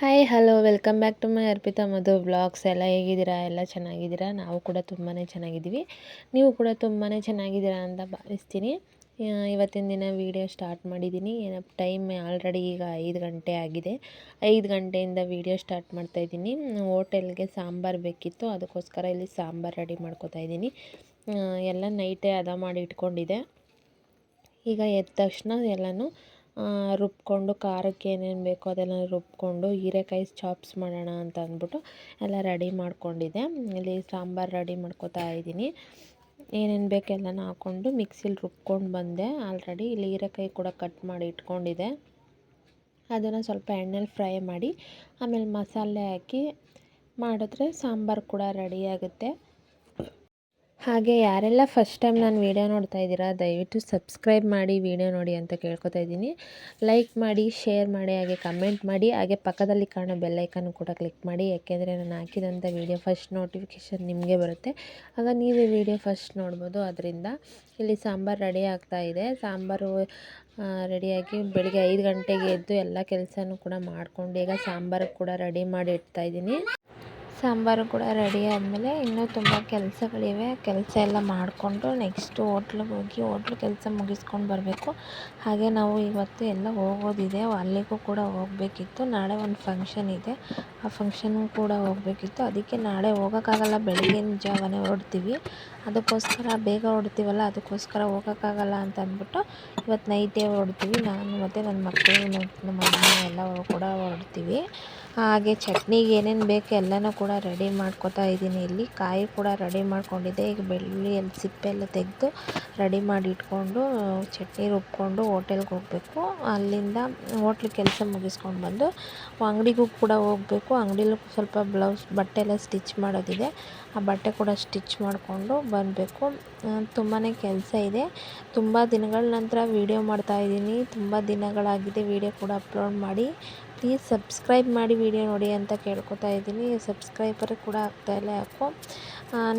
Hi hello welcome back to my Arpita Madhu blogs ಎಲ್ಲ ಹೇಗಿದ್ದೀರಾ? ಎಲ್ಲ ಚೆನ್ನಾಗಿದ್ದೀರಾ? ನಾವು ಕೂಡ ತುಂಬಾ ಚೆನ್ನಾಗಿದ್ದೀವಿ. ನೀವು ಕೂಡ ತುಂಬಾ ಚೆನ್ನಾಗಿದ್ದೀರಾ ಅಂತ ಭಾವಿಸ್ತೀನಿ. ಇವತ್ತಿನ ದಿನ ವೀಡಿಯೋ ಸ್ಟಾರ್ಟ್ ಮಾಡಿದ್ದೀನಿ. ಟೈಮ್ ಆಲ್ರೆಡಿ ಈಗ ಐದು ಗಂಟೆ ಆಗಿದೆ. ಐದು ಗಂಟೆಯಿಂದ ವೀಡಿಯೋ ಸ್ಟಾರ್ಟ್ ಮಾಡ್ತಾಯಿದ್ದೀನಿ ಹೋಟೆಲ್ಗೆ ಸಾಂಬಾರು ಬೇಕಿತ್ತು. ಅದಕ್ಕೋಸ್ಕರ ಇಲ್ಲಿ ಸಾಂಬಾರು ರೆಡಿ ಮಾಡ್ಕೋತಾ ಇದ್ದೀನಿ. ಎಲ್ಲ ನೈಟೇ ಅದ ಮಾಡಿ ಇಟ್ಕೊಂಡಿದೆ ಈಗ ಎದ್ದ ತಕ್ಷಣ ಎಲ್ಲನೂ ರುಬ್ಕೊಂಡು ಖಾರಕ್ಕೆ ಏನೇನು ಬೇಕೋ ಅದೆಲ್ಲ ರುಬ್ಬಿಕೊಂಡು ಹೀರೆಕಾಯಿ ಚಾಪ್ಸ್ ಮಾಡೋಣ ಅಂತ ಅಂದ್ಬಿಟ್ಟು ಎಲ್ಲ ರೆಡಿ ಮಾಡ್ಕೊಂಡಿದ್ದೆ. ಇಲ್ಲಿ ಸಾಂಬಾರು ರೆಡಿ ಮಾಡ್ಕೋತಾ ಇದ್ದೀನಿ. ಏನೇನು ಬೇಕು ಎಲ್ಲನೂ ಹಾಕ್ಕೊಂಡು ಮಿಕ್ಸಿಲಿ ರುಬ್ಕೊಂಡು ಬಂದೆ. ಆಲ್ರೆಡಿ ಇಲ್ಲಿ ಹೀರೆಕಾಯಿ ಕೂಡ ಕಟ್ ಮಾಡಿ ಇಟ್ಕೊಂಡಿದ್ದೆ. ಅದನ್ನು ಸ್ವಲ್ಪ ಎಣ್ಣೆಲಿ ಫ್ರೈ ಮಾಡಿ ಆಮೇಲೆ ಮಸಾಲೆ ಹಾಕಿ ಮಾಡಿದ್ರೆ ಸಾಂಬಾರು ಕೂಡ ರೆಡಿ ಆಗುತ್ತೆ. ಹಾಗೆ ಯಾರೆಲ್ಲ ಫಸ್ಟ್ ಟೈಮ್ ನಾನು ವೀಡಿಯೋ ನೋಡ್ತಾ ಇದ್ದೀರಾ, ದಯವಿಟ್ಟು ಸಬ್ಸ್ಕ್ರೈಬ್ ಮಾಡಿ ವಿಡಿಯೋ ನೋಡಿ ಅಂತ ಕೇಳ್ಕೊತಾ ಇದ್ದೀನಿ. ಲೈಕ್ ಮಾಡಿ ಶೇರ್ ಮಾಡಿ, ಹಾಗೆ ಕಮೆಂಟ್ ಮಾಡಿ, ಹಾಗೆ ಪಕ್ಕದಲ್ಲಿ ಕಾಣೋ ಬೆಲ್ಲೈಕನ್ನು ಕೂಡ ಕ್ಲಿಕ್ ಮಾಡಿ, ಯಾಕೆಂದರೆ ನಾನು ಹಾಕಿದಂಥ ವೀಡಿಯೋ ಫಸ್ಟ್ ನೋಟಿಫಿಕೇಷನ್ ನಿಮಗೆ ಬರುತ್ತೆ. ಆಗ ನೀವೇ ವೀಡಿಯೋ ಫಸ್ಟ್ ನೋಡ್ಬೋದು. ಅದರಿಂದ ಇಲ್ಲಿ ಸಾಂಬಾರು ರೆಡಿ ಆಗ್ತಾ ಇದೆ. ಸಾಂಬಾರು ರೆಡಿಯಾಗಿ ಬೆಳಿಗ್ಗೆ ಐದು ಗಂಟೆಗೆ ಎದ್ದು ಎಲ್ಲ ಕೆಲಸನೂ ಕೂಡ ಮಾಡಿಕೊಂಡು ಈಗ ಸಾಂಬಾರು ಕೂಡ ರೆಡಿ ಮಾಡಿ ಇಡ್ತಾಯಿದ್ದೀನಿ ಸಾಂಬಾರು ಕೂಡ ರೆಡಿ ಆದಮೇಲೆ ಇನ್ನೂ ತುಂಬ ಕೆಲಸಗಳಿವೆ. ಕೆಲಸ ಎಲ್ಲ ಮಾಡಿಕೊಂಡು ನೆಕ್ಸ್ಟು ಹೋಟ್ಲಿಗೆ ಹೋಗಿ ಹೋಟ್ಲ್ ಕೆಲಸ ಮುಗಿಸ್ಕೊಂಡು ಬರಬೇಕು. ಹಾಗೆ ನಾವು ಇವತ್ತು ಎಲ್ಲ ಹೋಗೋದಿದೆ. ಅಲ್ಲಿಗೂ ಕೂಡ ಹೋಗಬೇಕಿತ್ತು. ನಾಳೆ ಒಂದು ಫಂಕ್ಷನ್ ಇದೆ. ಆ ಫಂಕ್ಷನ್ಗೂ ಕೂಡ ಹೋಗಬೇಕಿತ್ತು. ಅದಕ್ಕೆ ನಾಳೆ ಹೋಗೋಕ್ಕಾಗಲ್ಲ. ಬೆಳಗಿನ ಜಾವನೇ ಹೊರಡ್ತೀವಿ. ಅದಕ್ಕೋಸ್ಕರ ಬೇಗ ಹೊಡಿತೀವಲ್ಲ ಅದಕ್ಕೋಸ್ಕರ ಹೋಗೋಕ್ಕಾಗಲ್ಲ ಅಂತ ಅಂದ್ಬಿಟ್ಟು ಇವತ್ತು ನೈಟೇ ಹೊರಡ್ತೀವಿ. ನಾನು ಮತ್ತು ನನ್ನ ಮಕ್ಕಳು ನಮ್ಮ ಅಮ್ಮ ಎಲ್ಲ ಕೂಡ ಹೊಡ್ತೀವಿ ಹಾಗೆ ಚಟ್ನಿಗೆ ಏನೇನು ಬೇಕು ಎಲ್ಲನೂ ಕೂಡ ರೆಡಿ ಮಾಡ್ಕೊತಾ ಇದ್ದೀನಿ. ಇಲ್ಲಿ ಕಾಯಿ ಕೂಡ ರೆಡಿ ಮಾಡ್ಕೊಂಡಿದ್ದೆ. ಈಗ ಬೆಳ್ಳುಳ್ಳಿ ಎಲ್ಲ ತೆಗೆದು ರೆಡಿ ಮಾಡಿ ಇಟ್ಕೊಂಡು ಚಟ್ನಿ ರುಬ್ಕೊಂಡು ಹೋಟೆಲ್ಗೆ ಹೋಗಬೇಕು. ಅಲ್ಲಿಂದ ಹೋಟ್ಲ್ ಕೆಲಸ ಮುಗಿಸ್ಕೊಂಡು ಬಂದು ಅಂಗಡಿಗೂ ಕೂಡ ಹೋಗಬೇಕು. ಅಂಗಡಿಲೂ ಸ್ವಲ್ಪ ಬ್ಲೌಸ್ ಬಟ್ಟೆ ಎಲ್ಲ ಸ್ಟಿಚ್ ಮಾಡೋದಿದೆ. ಆ ಬಟ್ಟೆ ಕೂಡ ಸ್ಟಿಚ್ ಮಾಡಿಕೊಂಡು ಬರಬೇಕು ತುಂಬಾ ಕೆಲಸ ಇದೆ. ತುಂಬ ದಿನಗಳ ನಂತರ ವೀಡಿಯೋ ಮಾಡ್ತಾಯಿದ್ದೀನಿ ತುಂಬ ದಿನಗಳಾಗಿದೆ ವೀಡಿಯೋ ಕೂಡ ಅಪ್ಲೋಡ್ ಮಾಡಿ. ಪ್ಲೀಸ್ ಸಬ್ಸ್ಕ್ರೈಬ್ ಮಾಡಿ ವೀಡಿಯೋ ನೋಡಿ ಅಂತ ಕೇಳ್ಕೊತಾ ಇದ್ದೀನಿ. ಸಬ್ಸ್ಕ್ರೈಬರ್ ಕೂಡ ಆಗ್ತಾಯಿಲ್ಲ ಯಾಕೋ.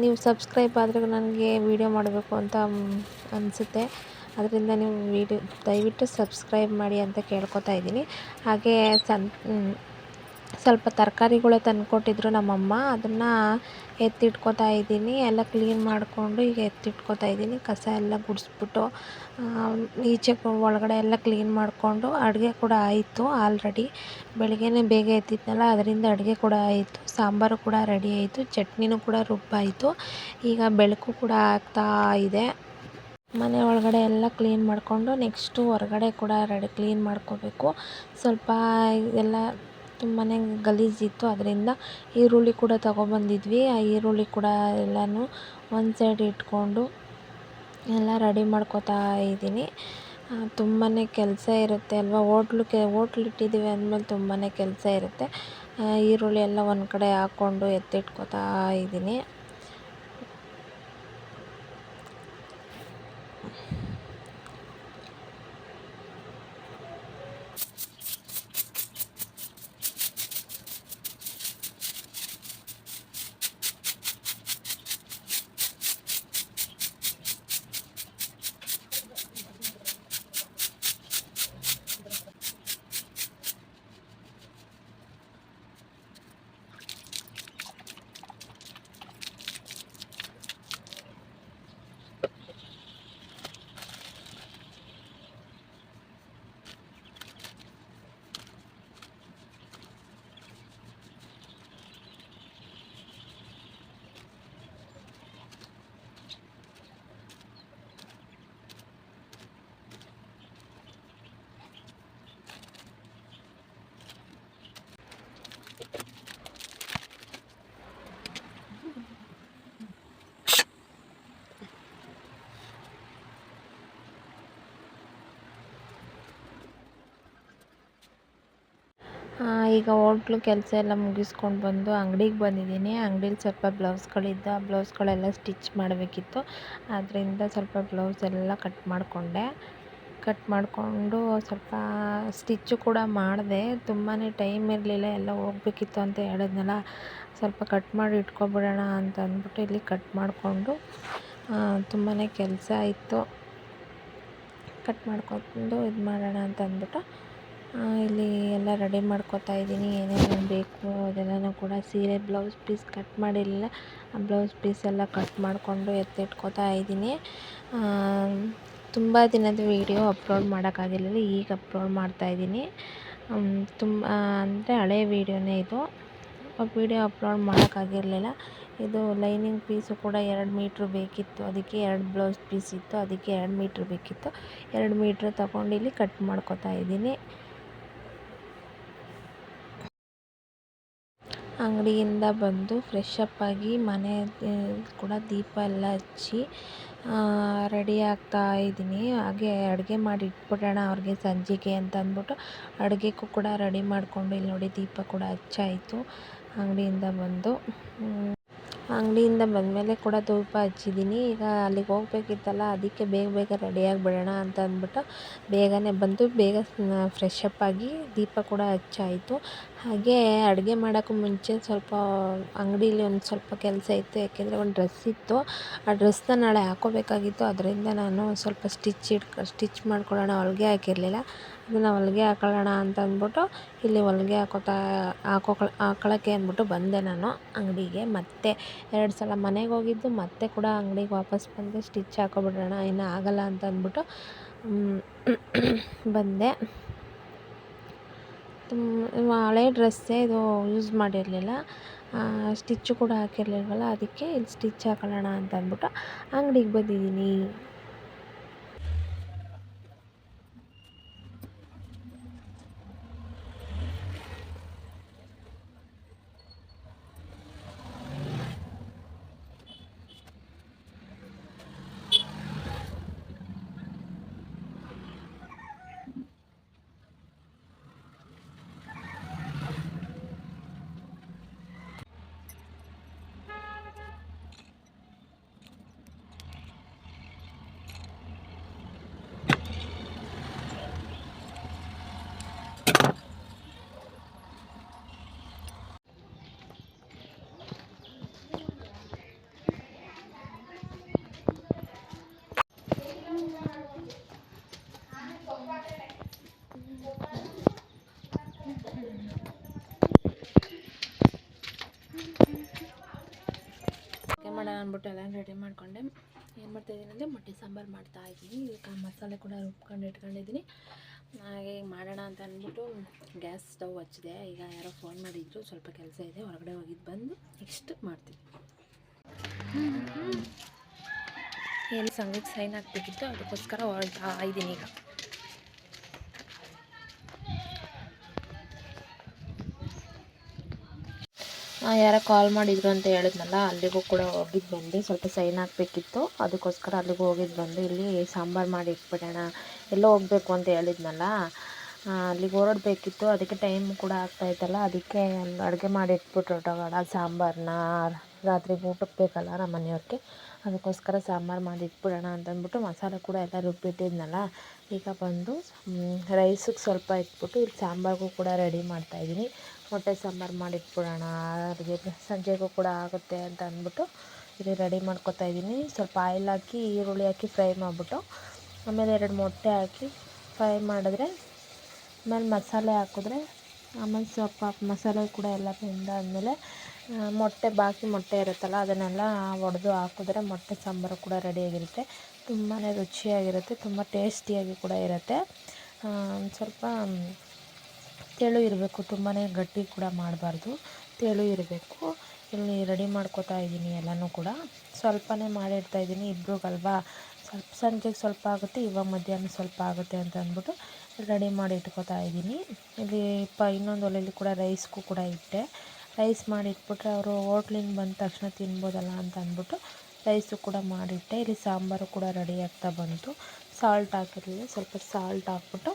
ನೀವು ಸಬ್ಸ್ಕ್ರೈಬ್ ಆದರೆ ನನಗೆ ವೀಡಿಯೋ ಮಾಡಬೇಕು ಅಂತ ಅನಿಸುತ್ತೆ. ಅದರಿಂದ ನೀವು ವೀಡಿಯೋ ದಯವಿಟ್ಟು ಸಬ್ಸ್ಕ್ರೈಬ್ ಮಾಡಿ ಅಂತ ಕೇಳ್ಕೊತಾ ಇದ್ದೀನಿ. ಹಾಗೆ ಸನ್ ಸ್ವಲ್ಪ ತರಕಾರಿಗಳು ತಂದುಕೊಟ್ಟಿದ್ರು ನಮ್ಮಮ್ಮ. ಅದನ್ನು ಎತ್ತಿಟ್ಕೋತಾ ಇದ್ದೀನಿ. ಎಲ್ಲ ಕ್ಲೀನ್ ಮಾಡಿಕೊಂಡು ಈಗ ಎತ್ತಿಟ್ಕೋತಾ ಇದ್ದೀನಿ. ಕಸ ಎಲ್ಲ ಗುಡಿಸ್ಬಿಟ್ಟು ಈಚೆ ಒಳಗಡೆ ಎಲ್ಲ ಕ್ಲೀನ್ ಮಾಡಿಕೊಂಡು ಅಡುಗೆ ಕೂಡ ಆಯಿತು ಆಲ್ರೆಡಿ. ಬೆಳಗ್ಗೆನೇ ಬೇಗ ಎತ್ತಿದ್ನಲ್ಲ, ಅದರಿಂದ ಅಡುಗೆ ಕೂಡ ಆಯಿತು. ಸಾಂಬಾರು ಕೂಡ ರೆಡಿ ಆಯಿತು. ಚಟ್ನಿನೂ ಕೂಡ ರುಬ್ಬಾಯಿತು. ಈಗ ಬೆಳಕು ಕೂಡ ಆಗ್ತಾ ಇದೆ. ಮನೆ ಒಳಗಡೆ ಎಲ್ಲ ಕ್ಲೀನ್ ಮಾಡಿಕೊಂಡು ನೆಕ್ಸ್ಟು ಹೊರಗಡೆ ಕೂಡ ರೆಡಿ, ಕ್ಲೀನ್ ಮಾಡ್ಕೋಬೇಕು. ಸ್ವಲ್ಪ ಎಲ್ಲ ತುಂಬಾ ಗಲೀಜಿತ್ತು. ಅದರಿಂದ ಈರುಳ್ಳಿ ಕೂಡ ತಗೊಬಂದಿದ್ವಿ. ಆ ಈರುಳ್ಳಿ ಕೂಡ ಎಲ್ಲನೂ ಒಂದು ಸೈಡ್ ಇಟ್ಕೊಂಡು ಎಲ್ಲ ರೆಡಿ ಮಾಡ್ಕೋತಾ ಇದ್ದೀನಿ. ತುಂಬಾ ಕೆಲಸ ಇರುತ್ತೆ ಅಲ್ವಾ? ಹೋಟ್ಲುಗೆ ಹೋಟ್ಲ್ ಇಟ್ಟಿದ್ದೀವಿ ಅಂದಮೇಲೆ ತುಂಬಾ ಕೆಲಸ ಇರುತ್ತೆ. ಈರುಳ್ಳಿ ಎಲ್ಲ ಒಂದು ಕಡೆ ಹಾಕ್ಕೊಂಡು ಎತ್ತಿಟ್ಕೋತಾ ಇದ್ದೀನಿ. ಈಗ ಹೋಟ್ಲು ಕೆಲಸ ಎಲ್ಲ ಮುಗಿಸ್ಕೊಂಡು ಬಂದು ಅಂಗ್ಡಿಗೆ ಬಂದಿದ್ದೀನಿ. ಅಂಗ್ಡೀಲಿ ಸ್ವಲ್ಪ ಬ್ಲೌಸ್ಗಳಿದ್ದ, ಬ್ಲೌಸ್ಗಳೆಲ್ಲ ಸ್ಟಿಚ್ ಮಾಡಬೇಕಿತ್ತು. ಆದ್ದರಿಂದ ಸ್ವಲ್ಪ ಬ್ಲೌಸ್ ಎಲ್ಲ ಕಟ್ ಮಾಡಿಕೊಂಡೆ. ಕಟ್ ಮಾಡಿಕೊಂಡು ಸ್ವಲ್ಪ ಸ್ಟಿಚ್ಚು ಕೂಡ ಮಾಡಿದೆ. ತುಂಬಾ ಟೈಮ್ ಇರಲಿಲ್ಲ, ಎಲ್ಲ ಹೋಗ್ಬೇಕಿತ್ತು ಅಂತ ಹೇಳಿದ್ನಲ್ಲ. ಸ್ವಲ್ಪ ಕಟ್ ಮಾಡಿ ಇಟ್ಕೊಬಿಡೋಣ ಅಂತ ಅಂದ್ಬಿಟ್ಟು ಇಲ್ಲಿ ಕಟ್ ಮಾಡಿಕೊಂಡು ತುಂಬಾ ಕೆಲಸ ಇತ್ತು. ಕಟ್ ಮಾಡ್ಕೊಂಡು ಇದು ಮಾಡೋಣ ಅಂತ ಅಂದ್ಬಿಟ್ಟು ಇಲ್ಲಿ ಎಲ್ಲ ರೆಡಿ ಮಾಡ್ಕೊತಾ ಇದ್ದೀನಿ. ಏನೇನು ಬೇಕು ಅದೆಲ್ಲನೂ ಕೂಡ ಸೀರೆ ಬ್ಲೌಸ್ ಪೀಸ್ ಕಟ್ ಮಾಡಿರಲಿಲ್ಲ. ಆ ಬ್ಲೌಸ್ ಪೀಸ್ ಎಲ್ಲ ಕಟ್ ಮಾಡಿಕೊಂಡು ಎತ್ತಿಟ್ಕೊತಾ ಇದ್ದೀನಿ. ತುಂಬ ದಿನದ ವೀಡಿಯೋ ಅಪ್ಲೋಡ್ ಮಾಡೋಕ್ಕಾಗಿರಲಿಲ್ಲ, ಈಗ ಅಪ್ಲೋಡ್ ಮಾಡ್ತಾ ಇದ್ದೀನಿ. ತುಂಬ ಅಂದರೆ ಹಳೆ ವೀಡಿಯೋನೇ ಇದು. ವೀಡಿಯೋ ಅಪ್ಲೋಡ್ ಮಾಡೋಕ್ಕಾಗಿರಲಿಲ್ಲ. ಇದು ಲೈನಿಂಗ್ ಪೀಸು ಕೂಡ ಎರಡು ಮೀಟ್ರ್ ಬೇಕಿತ್ತು. ಅದಕ್ಕೆ ಎರಡು ಬ್ಲೌಸ್ ಪೀಸ್ ಇತ್ತು. ಅದಕ್ಕೆ ಎರಡು ಮೀಟ್ರ್ ಬೇಕಿತ್ತು. ಎರಡು ಮೀಟ್ರ್ ತಗೊಂಡು ಇಲ್ಲಿ ಕಟ್ ಮಾಡ್ಕೊತಾ ಇದ್ದೀನಿ. ಅಂಗಡಿಯಿಂದ ಬಂದು ಫ್ರೆಶ್ ಅಪ್ ಆಗಿ ಮನೆ ಕೂಡ ದೀಪ ಎಲ್ಲ ಹಚ್ಚಿ ರೆಡಿ ಆಗ್ತಾ ಇದ್ದೀನಿ. ಹಾಗೆ ಅಡುಗೆ ಮಾಡಿ ಇಟ್ಬಿಡೋಣ ಅವ್ರಿಗೆ ಸಂಜೆಗೆ ಅಂತ ಅಂದ್ಬಿಟ್ಟು ಅಡುಗೆಗೂ ಕೂಡ ರೆಡಿ ಮಾಡಿಕೊಂಡು ಇಲ್ಲಿ ನೋಡಿ ದೀಪ ಕೂಡ ಹಚ್ಚಾಯಿತು. ಅಂಗಡಿಯಿಂದ ಬಂದು. ಅಂಗಡಿಯಿಂದ ಬಂದಮೇಲೆ ಕೂಡ ಧೂಪ ಹಚ್ಚಿದ್ದೀನಿ. ಈಗ ಅಲ್ಲಿಗೆ ಹೋಗ್ಬೇಕಿತ್ತಲ್ಲ, ಅದಕ್ಕೆ ಬೇಗ ಬೇಗ ರೆಡಿಯಾಗಿ ಬಿಡೋಣ ಅಂತ ಅಂದ್ಬಿಟ್ಟು ಬೇಗನೆ ಬಂದು ಬೇಗ ಫ್ರೆಶ್ ಅಪ್ ಆಗಿ ದೀಪ ಕೂಡ ಹಚ್ಚಾಯಿತು. ಹಾಗೆ ಅಡುಗೆ ಮಾಡೋಕ್ಕೂ ಮುಂಚೆ ಸ್ವಲ್ಪ ಅಂಗಡೀಲಿ ಒಂದು ಸ್ವಲ್ಪ ಕೆಲಸ ಇತ್ತು. ಯಾಕೆಂದರೆ ಒಂದು ಡ್ರೆಸ್ ಇತ್ತು. ಆ ಡ್ರೆಸ್ನ ನಾಳೆ ಹಾಕೋಬೇಕಾಗಿತ್ತು. ಅದರಿಂದ ನಾನು ಸ್ವಲ್ಪ ಸ್ಟಿಚ್ ಇಟ್ಕೊ, ಸ್ಟಿಚ್ ಮಾಡ್ಕೊಳ್ಳೋಣ, ಹೊಲಿಗೆ ಹಾಕಿರಲಿಲ್ಲ. ಅದನ್ನು ಹೊಲಿಗೆ ಹಾಕೊಳ್ಳೋಣ ಅಂತ ಅಂದ್ಬಿಟ್ಟು ಇಲ್ಲಿ ಹೊಲಿಗೆ ಹಾಕೋತಾ ಹಾಕೋ ಹಾಕೊಳ್ಳೋಕ್ಕೆ ಅಂದ್ಬಿಟ್ಟು ಬಂದೆ ನಾನು ಅಂಗಡಿಗೆ. ಮತ್ತೆ ಎರಡು ಸಲ ಮನೆಗೆ ಹೋಗಿದ್ದು. ಮತ್ತೆ ಕೂಡ ಅಂಗಡಿಗೆ ವಾಪಸ್ ಬಂದೆ. ಸ್ಟಿಚ್ ಹಾಕೋಬಿಡೋಣ, ಇನ್ನು ಆಗಲ್ಲ ಅಂತ ಅಂದ್ಬಿಟ್ಟು ಬಂದೆ. ತುಂಬ ಹಳೆ ಡ್ರೆಸ್ಸೇ ಇದು ಯೂಸ್ ಮಾಡಿರಲಿಲ್ಲ. ಸ್ಟಿಚ್ಚು ಕೂಡ ಹಾಕಿರಲಿಲ್ವಲ್ಲ, ಅದಕ್ಕೆ ಇಲ್ಲಿ ಸ್ಟಿಚ್ ಹಾಕೊಳ್ಳೋಣ ಅಂತ ಅಂದ್ಬಿಟ್ಟು ಅಂಗ್ಡಿಗೆ ಬಂದಿದ್ದೀನಿ ಅಡುಗೆ ಮಾಡೋಣ ಅಂದ್ಬಿಟ್ಟು ಎಲ್ಲ ರೆಡಿ ಮಾಡಿಕೊಂಡೆ. ಏನು ಮಾಡ್ತಾಯಿದ್ದೀನಿ ಅಂದರೆ ಮೊಟ್ಟೆ ಸಾಂಬಾರು ಮಾಡ್ತಾ ಇದ್ದೀನಿ. ಈಗ ಮಸಾಲೆ ಕೂಡ ರುಬ್ಕೊಂಡು ಇಟ್ಕೊಂಡಿದ್ದೀನಿ. ಹಾಗೆ ಮಾಡೋಣ ಅಂತ ಅಂದ್ಬಿಟ್ಟು ಗ್ಯಾಸ್ ಸ್ಟವ್ ಹಚ್ಚಿದೆ. ಈಗ ಯಾರೋ ಫೋನ್ ಮಾಡಿದ್ರು, ಸ್ವಲ್ಪ ಕೆಲಸ ಇದೆ, ಹೊರಗಡೆ ಹೋಗಿದ್ದು ಬಂದು ನೆಕ್ಸ್ಟ್ ಮಾಡ್ತೀನಿ. ಏನು ಸಂಘಕ್ಕೆ ಸೈನ್ ಹಾಕ್ಬೇಕಿತ್ತು, ಅದಕ್ಕೋಸ್ಕರ ಹೊರಡ್ತಾ ಇದ್ದೀನಿ ಈಗ. ಯಾರೋ ಕಾಲ್ ಮಾಡಿದ್ರು ಅಂತ ಹೇಳಿದ್ನಲ್ಲ, ಅಲ್ಲಿಗೂ ಕೂಡ ಹೋಗಿದ್ದು ಬಂದು. ಸ್ವಲ್ಪ ಸೈನ್ ಹಾಕಬೇಕಿತ್ತು. ಅದಕ್ಕೋಸ್ಕರ ಅಲ್ಲಿಗೂ ಹೋಗಿದ್ದು ಬಂದು. ಇಲ್ಲಿ ಸಾಂಬಾರು ಮಾಡಿ ಇಟ್ಬಿಡೋಣ. ಎಲ್ಲೋ ಹೋಗಬೇಕು ಅಂತ ಹೇಳಿದ್ನಲ್ಲ ಅಲ್ಲಿಗೆ ಹೊರಡಬೇಕಿತ್ತು. ಅದಕ್ಕೆ ಟೈಮ್ ಕೂಡ ಆಗ್ತಾಯಿತ್ತಲ್ಲ ಅದಕ್ಕೆ ಅಡುಗೆ ಮಾಡಿ ಇಟ್ಬಿಟ್ಟು ಹೊರಟೋಗೋಣ ಸಾಂಬಾರನ್ನ ರಾತ್ರಿ ಊಟಕ್ಕೆ ಬೇಕಲ್ಲ ನಮ್ಮ ಮನೆಯವ್ರಿಗೆ ಅದಕ್ಕೋಸ್ಕರ ಸಾಂಬಾರು ಮಾಡಿ ಇಟ್ಬಿಡೋಣ ಅಂತಂದ್ಬಿಟ್ಟು ಮಸಾಲೆ ಕೂಡ ಎಲ್ಲ ರುಬ್ಬಿಟ್ಟಿದ್ನಲ್ಲ. ಈಗ ಬಂದು ರೈಸಿಗೆ ಸ್ವಲ್ಪ ಇಟ್ಬಿಟ್ಟು, ಇಲ್ಲಿ ಸಾಂಬಾರಿಗೂ ಕೂಡ ರೆಡಿ ಮಾಡ್ತಾಯಿದ್ದೀನಿ ಮೊಟ್ಟೆ ಸಾಂಬಾರು ಮಾಡಿಟ್ಬಿಡೋಣ ಅಡುಗೆ ಸಂಜೆಗೂ ಕೂಡ ಆಗುತ್ತೆ ಅಂತ ಅಂದ್ಬಿಟ್ಟು ಇಲ್ಲಿ ರೆಡಿ ಮಾಡ್ಕೊತಾ ಇದ್ದೀನಿ. ಸ್ವಲ್ಪ ಆಯಿಲ್ ಹಾಕಿ ಈರುಳ್ಳಿ ಹಾಕಿ ಫ್ರೈ ಮಾಡಿಬಿಟ್ಟು ಆಮೇಲೆ ಎರಡು ಮೊಟ್ಟೆ ಹಾಕಿ ಫ್ರೈ ಮಾಡಿದ್ರೆ ಆಮೇಲೆ ಮಸಾಲೆ ಹಾಕಿದ್ರೆ ಆಮೇಲೆ ಸ್ವಲ್ಪ ಮಸಾಲೆ ಕೂಡ ಎಲ್ಲ ಬೆಂದಾದ್ಮೇಲೆ ಆ, ಮೊಟ್ಟೆ ಬಾಕಿ ಮೊಟ್ಟೆ ಇರುತ್ತಲ್ಲ ಅದನ್ನೆಲ್ಲ ಒಡೆದು ಹಾಕಿದ್ರೆ ಮೊಟ್ಟೆ ಸಾಂಬಾರು ಕೂಡ ರೆಡಿಯಾಗಿರುತ್ತೆ ತುಂಬಾ ರುಚಿಯಾಗಿರುತ್ತೆ ತುಂಬ ಟೇಸ್ಟಿಯಾಗಿ ಕೂಡ ಇರುತ್ತೆ. ಸ್ವಲ್ಪ ತೆಳು ಇರಬೇಕು ತುಂಬಾ ಗಟ್ಟಿ ಕೂಡ ಮಾಡಬಾರ್ದು. ತೆಳು ಇರಬೇಕು. ಇಲ್ಲಿ ರೆಡಿ ಮಾಡ್ಕೊತಾ ಇದ್ದೀನಿ ಎಲ್ಲನೂ ಕೂಡ. ಸ್ವಲ್ಪನೇ ಮಾಡಿಡ್ತಾ ಇದ್ದೀನಿ. ಇಬ್ರಿಗಲ್ವಾ ಸ್ವಲ್ಪ ಸಂಜೆಗೆ ಸ್ವಲ್ಪ ಆಗುತ್ತೆ, ಇವಾಗ ಮಧ್ಯಾಹ್ನ ಸ್ವಲ್ಪ ಆಗುತ್ತೆ ಅಂತ ಅಂದ್ಬಿಟ್ಟು ರೆಡಿ ಮಾಡಿ ಇಟ್ಕೊತಾ ಇದ್ದೀನಿ. ಇಲ್ಲಿ ಪ, ಇನ್ನೊಂದು ಒಲೆಯಲ್ಲಿ ಕೂಡ ರೈಸ್ಗೂ ಕೂಡ ಇಟ್ಟೆ. ರೈಸ್ ಮಾಡಿ ಇಟ್ಬಿಟ್ರೆ ಅವರು ಹೋಟ್ಲಿಂದ ಬಂದ ತಕ್ಷಣ ತಿನ್ಬೋದಲ್ಲ ಅಂತ ಅಂದ್ಬಿಟ್ಟು ರೈಸು ಕೂಡ ಮಾಡಿಟ್ಟೆ. ಇಲ್ಲಿ ಸಾಂಬಾರು ಕೂಡ ರೆಡಿ ಆಗ್ತಾ ಬಂತು. ಸಾಲ್ಟ್ ಹಾಕಿರಲಿಲ್ಲ, ಸ್ವಲ್ಪ ಸಾಲ್ಟ್ ಹಾಕ್ಬಿಟ್ಟು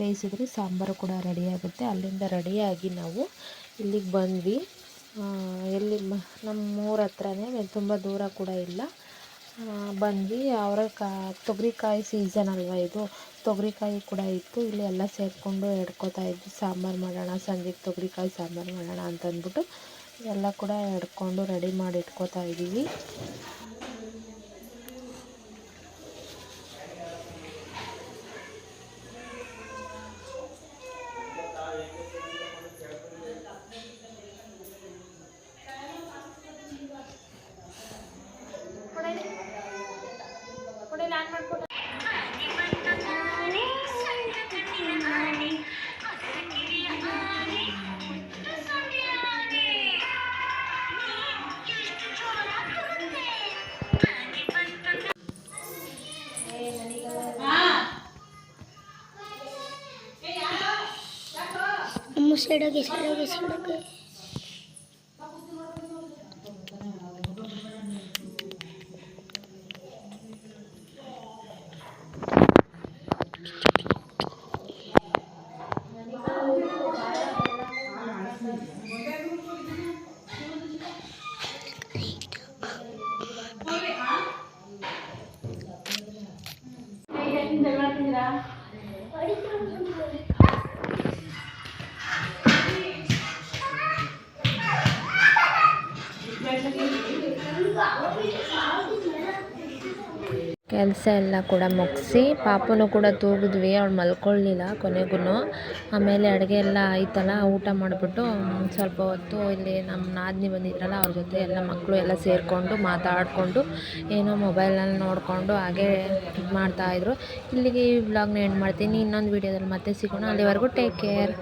ಬೇಯಿಸಿದ್ರೆ ಸಾಂಬಾರು ಕೂಡ ರೆಡಿ ಆಗುತ್ತೆ. ಅಲ್ಲಿಂದ ರೆಡಿಯಾಗಿ ನಾವು ಇಲ್ಲಿಗೆ ಬಂದ್ವಿ. ಎಲ್ಲಿ ನಮ್ಮ ಊರ ಹತ್ರನೇ ತುಂಬ ದೂರ ಕೂಡ ಇಲ್ಲ. ಬಂದ್ವಿ. ಅವರ ಕಾ ತೊಗರಿಕಾಯಿ ಸೀಸನ್ ಅಲ್ವಾ ಇದು? ತೊಗರಿಕಾಯಿ ಕೂಡ ಇತ್ತು. ಇಲ್ಲಿ ಎಲ್ಲ ಸೇರಿಕೊಂಡು ಎಡ್ಕೋತಾ ಇದ್ವಿ. ಸಾಂಬಾರು ಮಾಡೋಣ, ಸಂಜೆಗೆ ತೊಗರಿಕಾಯಿ ಸಾಂಬಾರು ಮಾಡೋಣ ಅಂತಂದ್ಬಿಟ್ಟು ಎಲ್ಲ ಕೂಡ ಎಡ್ಕೊಂಡು ರೆಡಿ ಮಾಡಿ ಇಟ್ಕೋತಾ ಇದ್ದೀವಿ. ಸೈಡ್ ಹೋಗಿ ಸೈಡ್ ಹೋಗಿ ಸೈಡ್ ಹೋಗಿ ಕೆಲಸ ಎಲ್ಲ ಕೂಡ ಮುಗಿಸಿ, ಪಾಪುನು ಕೂಡ ತೂಗಿದ್ವಿ, ಅವ್ಳು ಮಲ್ಕೊಳ್ಳಿಲ್ಲ ಕೊನೆಗೂ ಆಮೇಲೆ ಅಡುಗೆ ಎಲ್ಲ ಆಯ್ತಲ್ಲ, ಊಟ ಮಾಡಿಬಿಟ್ಟು ಸ್ವಲ್ಪ ಹೊತ್ತು ಇಲ್ಲಿ ನಮ್ಮ ನಾದಿನಿ ಬಂದಿದ್ರಲ್ಲ, ಅವ್ರ ಜೊತೆ ಎಲ್ಲ ಮಕ್ಕಳು ಎಲ್ಲ ಸೇರಿಕೊಂಡು ಮಾತಾಡಿಕೊಂಡು ಏನೋ ಮೊಬೈಲಲ್ಲಿ ನೋಡಿಕೊಂಡು ಹಾಗೆ ಇದು ಮಾಡ್ತಾಯಿದ್ರು ಇಲ್ಲಿಗೆ ಈ ವ್ಲಾಗ್ನ ಎಂಡ್ ಮಾಡ್ತೀನಿ, ಇನ್ನೊಂದು ವೀಡಿಯೋದಲ್ಲಿ ಮತ್ತೆ ಸಿಗೋಣ. ಅಲ್ಲಿವರೆಗೂ ಟೇಕ್ ಕೇರ್